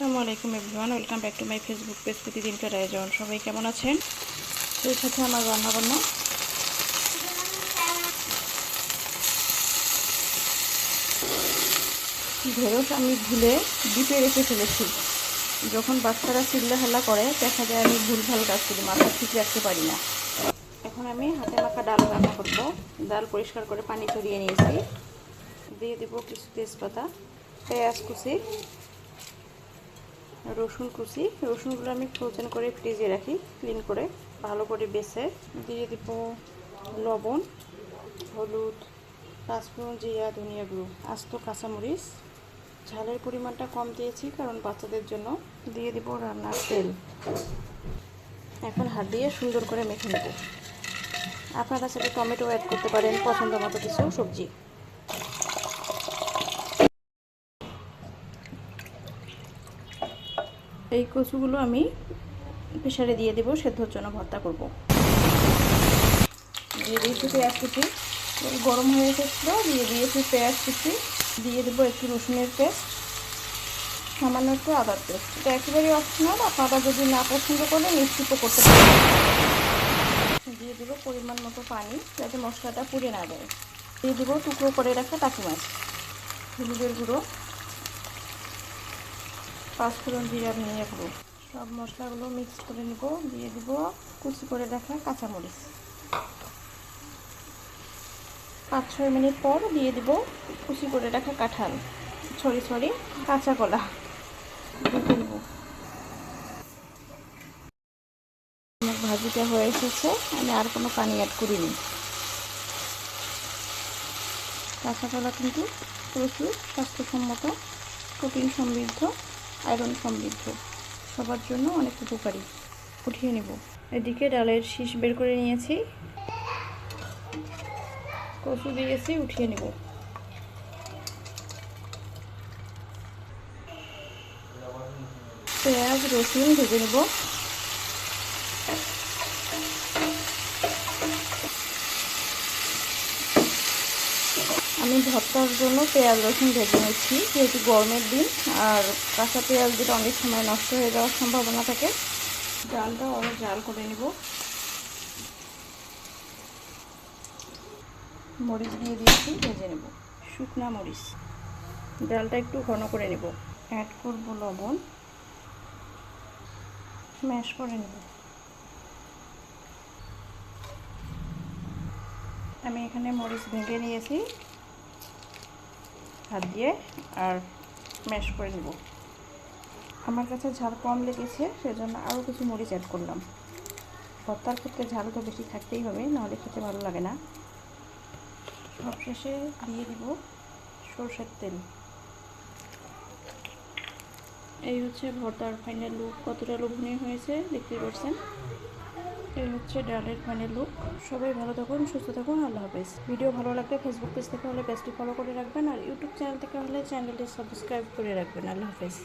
আসসালামু আলাইকুম everyone, welcome back to my Facebook page প্রতিদিনকার আয়োজন সবাই কেমন আছেন? সেই সাথে আমার রান্না বান্না ঢেঁড়স আমি ভুলে ডিপে রেখে ফেলেছি। যখন বাচ্চারা চিল্লা হাল্লা করে, দেখা যায় আমি ভুল ভালো কাজ করি, মাথা ঠিক রাখতে পারি না। এখন আমি হাতে মাখা ডাল রান্না করব। ডাল পরিষ্কার করে পানি চড়িয়ে নিয়েছি। দিয়ে দেবো কিছু তেজপাতা, পেঁয়াজ কুচি রসুন কুচি। রসুনগুলো আমি ফ্রোজেন করে ফ্রিজে রাখি ক্লিন করে। ভালো করে বেছে দিয়ে দিব লবণ, হলুদ পাঁচফোড়ন জিরা, ধনিয়া গুঁড়ো, আস্ত কাঁচামরিচ। ঝালের পরিমাণটা কম দিয়েছি কারণ বাচ্চাদের জন্য। দিয়ে দিব রান্নার তেল। এখন হাত দিয়ে সুন্দর করে মেখে নেব। আপনারা সাথে টমেটো অ্যাড করতে পারেন? পছন্দ মতো কিছু সবজি। এই কচুগুলো আমি প্রেশারে দিয়ে দেবো, সেদ্ধর জন্য ভর্তা করব। দিয়ে দিয়েছি পেঁয়াজ কুচি। গরম হয়ে এসেছিল, দিয়ে দিয়েছি পেঁয়াজ কুচি। দিয়ে দেবো একটু রসুনের পেস্ট, সামান্য একটু আদার পেস্ট। এটা একেবারেই অপশনাল, আপনারা যদি না পছন্দ করেন স্কিপও করতে পারেন। দিয়ে দেবো পরিমাণ মতো পানি, যাতে মশলাটা পুড়ে না যায়। দিয়ে দেবো টুকরো করে রাখা টাকি মাছ, হলুদের গুঁড়ো। পাঁচফোড়ন জিরা ধনিয়া গুঁড়ো সব মশলাগুলো মিক্স করে নিব, দিয়ে দিব কুচি করে রাখা কাঁচামরিচ। পাঁচ ছয় মিনিট পর দিয়ে দিব কুচি করে রাখা কাঁঠাল। ছড়ি ছড়ি কাঁচা কলা। আমার ভাজিটা হয়ে এসেছে, আমি আর কোনো পানি অ্যাড করিনি। কাঁচা কলা কিন্তু প্রচুর স্বাস্থ্যসম্মত, প্রোটিন সমৃদ্ধ। আয়রন সমৃদ্ধ। সবার জন্য অনেক উপকারী। উঠিয়ে নেব। এদিকে ডালের শীষ বের করে নিয়েছি। কচু দিয়েছি উঠিয়ে নেব। পেঁয়াজ, রসুন ভেজে নেব। আমি ভর্তার জন্য পেঁয়াজ রসুন ভেজে নিচ্ছি, যেহেতু গরমের দিন, আর কাঁচা পেঁয়াজ দিলে অনেক সময় নষ্ট হয়ে যাওয়ার সম্ভাবনা থাকে। ডালটা অনেক জাল করে নেব। মরিচ দিয়ে দিয়েছি, ভেজে নেব। শুকনা মরিচ। ডালটা একটু ঘন করে নেব। অ্যাড করব লবণ। ম্যাশ করে নেব। আমি এখানে মরিচ ভেঙে নিয়েছি। হাত দিয়ে আর ম্যাশ করে নেব। আমার কাছে ঝাল কম লেগেছে, সেজন্য আরও কিছু মরিচ অ্যাড করলাম। ভর্তার ক্ষেত্রে ঝাল তো বেশি থাকতেই হবে, নাহলে খেতে ভালো লাগে না। সবশেষে দিয়ে দিব সর্ষের তেল। এই হচ্ছে ভর্তার ফাইনাল লুক কতটা লোভনীয় হয়েছে, দেখতে পাচ্ছেন? এই হচ্ছে ডালের মানে লুক সবাই ভালো থাকুন, সুস্থ থাকুন, আল্লাহ হাফেজ। ভিডিও ভালো লাগলে ফেসবুক পেজ থেকে হলে পেজটি ফলো করে রাখবেন আর ইউটিউব চ্যানেল থেকে হলে চ্যানেলটি সাবস্ক্রাইব করে রাখবেন। আল্লাহ হাফেজ।